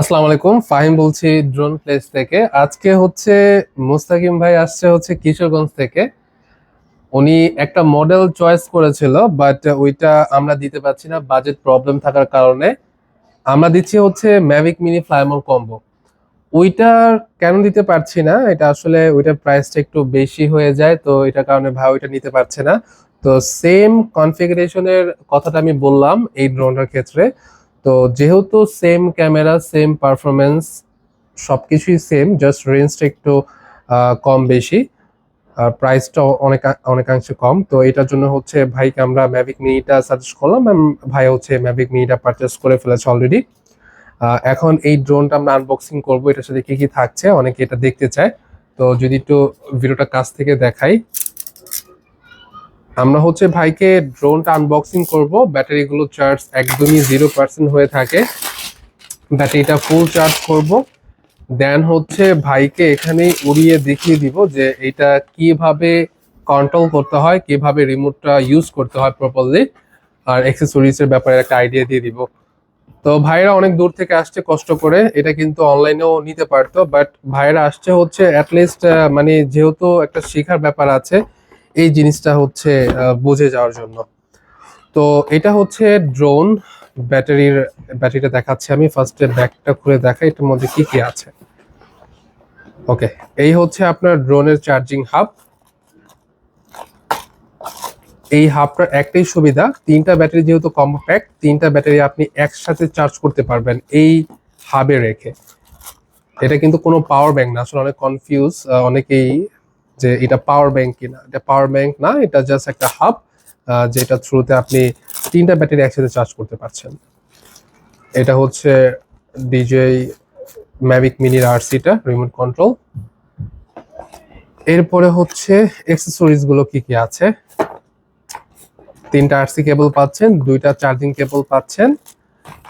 আসসালামু আলাইকুম, ফাহিম বলছি ড্রোন প্লেস থেকে। আজকে হচ্ছে মুস্তাকিম ভাই আসছে হচ্ছে কিশোরগঞ্জ থেকে। উনি একটা মডেল চয়েস করেছিল বাট ওইটা আমরা দিতে পারছি না বাজেট প্রবলেম থাকার কারণে। আমরা দিচ্ছি হচ্ছে ম্যাভিক মিনি ফ্লাইমোর কম্বো ওইটা কেন দিতে পারছি না? এটা আসলে ওইটার প্রাইসটা একটু বেশি হয়ে যায়, তো এটার কারণে ভাই ওইটা নিতে পারছে না। তো সেম কনফিগারেশনের কথাটা আমি বললাম এই ড্রোনটার ক্ষেত্রে। তো যেহেতু সেম ক্যামেরা সেম পারফরমেন্স সব কিছুই সেম জাস্ট রেঞ্জটা একটু কম বেশি, আর প্রাইসটা অনেক, অনেকাংশে কম। তো এটার জন্য হচ্ছে ভাইকে আমরা ম্যাভিক মিনিটা সাজেস্ট করলাম ভাই হচ্ছে ম্যাভিক মিনিটা পারচেস করে ফেলেছে অলরেডি এখন এই ড্রোনটা আমরা আনবক্সিং করব, এটার সাথে কি কি থাকছে, অনেকে এটা দেখতে চায়। তো যদি একটু ভিডিওটা কাছ থেকে দেখাই। আমরা হচ্ছে ভাইকে ড্রোনটা আনবক্সিং করব। ব্যাটারিগুলো চার্জ একদমই জিরো পার্সেন্ট হয়ে থাকে। ব্যাটারিটা ফুল চার্জ করব। দেন হচ্ছে ভাইকে এখানে উড়িয়ে দেখিয়ে দিব যে এটা কীভাবে কন্ট্রোল করতে হয়, কীভাবে রিমোটটা ইউজ করতে হয় প্রপারলি আর অ্যাক্সেসরিজ এর ব্যাপারে একটা আইডিয়া দিয়ে দিব। তো ভাইরা অনেক দূর থেকে আসছে কষ্ট করে। এটা কিন্তু অনলাইনেও নিতে পারতো বাট ভাইরা আসছে হচ্ছে অ্যাটলিস্ট মানে যেহেতু একটা শেখার ব্যাপার আছে এই জিনিসটা হচ্ছে বুঝে যাওয়ার জন্য। তো এটা হচ্ছে ড্রোন ব্যাটারির, ব্যাটারিটা দেখাচ্ছে আমি। ফার্স্টে ব্যাগটা খুলে দেখাই, এটার মধ্যে কি কি আছে। ওকে এই হচ্ছে আপনার ড্রোনের চার্জিং হাব এই হাবটার একটাই সুবিধা, তিনটা ব্যাটারি যেহেতু কম্বো প্যাক তিনটা ব্যাটারি আপনি একসাথে চার্জ করতে পারবেন এই হাবে রেখে। এটা কিন্তু কোনো পাওয়ার ব্যাংক না, আসলে অনেক কনফিউজ অনেকেই যে এটা পাওয়ার ব্যাংক কিনা। এটা পাওয়ার ব্যাংক না, এটা জাস্ট একটা হাব যেটা থ্রুতে আপনি তিনটা ব্যাটারি একসাথে চার্জ করতে পারছেন। এটা হচ্ছে ডিজে ম্যাভিক মিনির আর আরসিটা রিমোট কন্ট্রোল এরপরে হচ্ছে অ্যাক্সেসরিজগুলো কি কি আছে? তিনটা আরসি কেবল পাচ্ছেন, দুইটা চার্জিং কেবল পাচ্ছেন,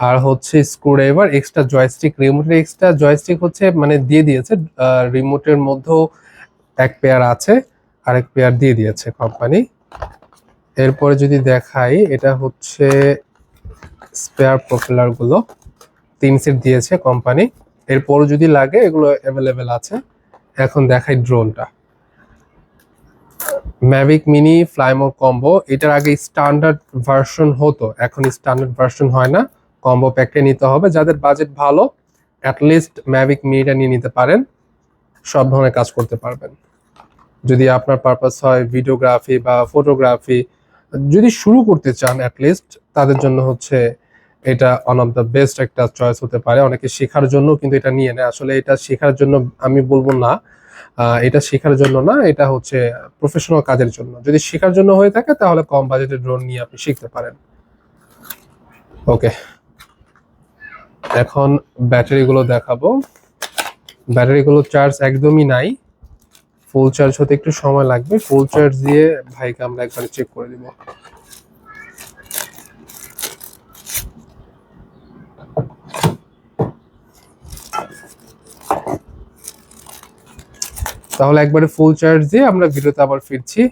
আর হচ্ছে স্ক্রুড্রাইভার এক্সট্রা জয়স্টিক রিমোটের এক্সট্রা জয়স্টিক হচ্ছে মানে দিয়ে দিয়েছে রিমোটের মধ্যেও এক পেয়ার আছে, আরেক পেয়ার দিয়ে দিয়েছে কোম্পানি এরপরে যদি দেখাই, এটা হচ্ছে স্পেয়ার প্রপেলারগুলো, তিন সেট দিয়েছে কোম্পানি এরপর যদি লাগে, এগুলো অ্যাভেলেবেল আছে। এখন দেখাই ড্রোনটা ম্যাভিক মিনি ফ্লাইমো কম্বো এটার আগে স্ট্যান্ডার্ড ভার্সন হতো, এখন স্ট্যান্ডার্ড ভার্সন হয় না। কম্বো প্যাকটা নিতে হবে, যাদের বাজেট ভালো অ্যাটলিস্ট ম্যাভিক মিনিটা নিয়ে নিতে পারেন। সব ধরনের কাজ করতে পারবেন। যদি আপনার পারপাস হয় ভিডিওগ্রাফি বা ফটোগ্রাফি যদি শুরু করতে চান অ্যাটলিস্ট তাদের জন্য হচ্ছে এটা ওয়ান অফ দ্য বেস্ট একটা চয়েস হতে পারে। অনেকে শেখার জন্য কিন্তু এটা নিয়ে নেয়। আসলে এটা শেখার জন্য আমি বলব না। এটা শেখার জন্য না, এটা হচ্ছে প্রফেশনাল কাজের জন্য। যদি শেখার জন্য হয়ে থাকে, তাহলে কম বাজেটের ড্রোন নিয়ে আপনি শিখতে পারেন। ওকে এখন ব্যাটারিগুলো দেখাবো। ব্যাটারিগুলো চার্জ একদমই নাই। ফুল চার্জ হতে একটু সময় লাগবে। ফুল চার্জ দিয়ে ভাইকে আমরা একবার চেক করে দিব। তাহলে একবারে ফুল চার্জ দিয়ে আমরা ভিডিওতে আবার ফিরছি।